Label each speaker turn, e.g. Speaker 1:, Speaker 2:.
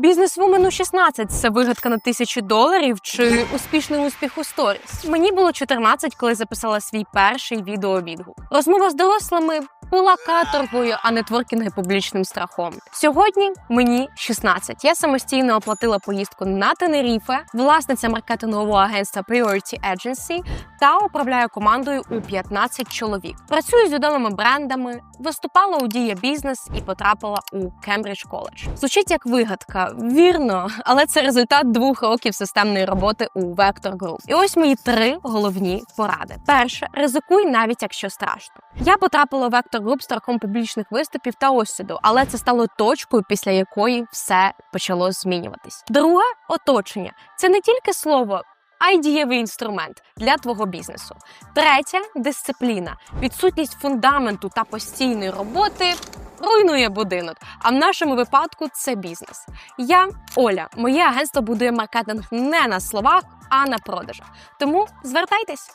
Speaker 1: Бізнесвумен у 16 – це вигадка на тисячі доларів чи успішний успіх у сторіс. Мені було 14, коли записала свій перший відеовідгук. Розмова з дорослими була каторгою, а нетворкінг і публічним страхом. Сьогодні мені 16. Я самостійно оплатила поїздку на Тенеріфе, власниця маркетингового агентства Priority Agency та управляю командою у 15 чоловік. Працюю з відомими брендами, виступала у Дія Бізнес і потрапила у Кембридж коледж. Звучить як вигадка, вірно, але це результат двох років системної роботи у Vector Group. І ось мої три головні поради. Перше, ризикуй навіть якщо страшно. Я потрапила у Vector Group страхом публічних виступів та осуду, але це стало точкою, після якої все почало змінюватись. Друге оточення це не тільки слово. А й дієвий інструмент для твого бізнесу. Третє дисципліна, відсутність фундаменту та постійної роботи руйнує будинок. А в нашому випадку це бізнес. Я Оля, моє агентство будує маркетинг не на словах, а на продажах. Тому звертайтесь.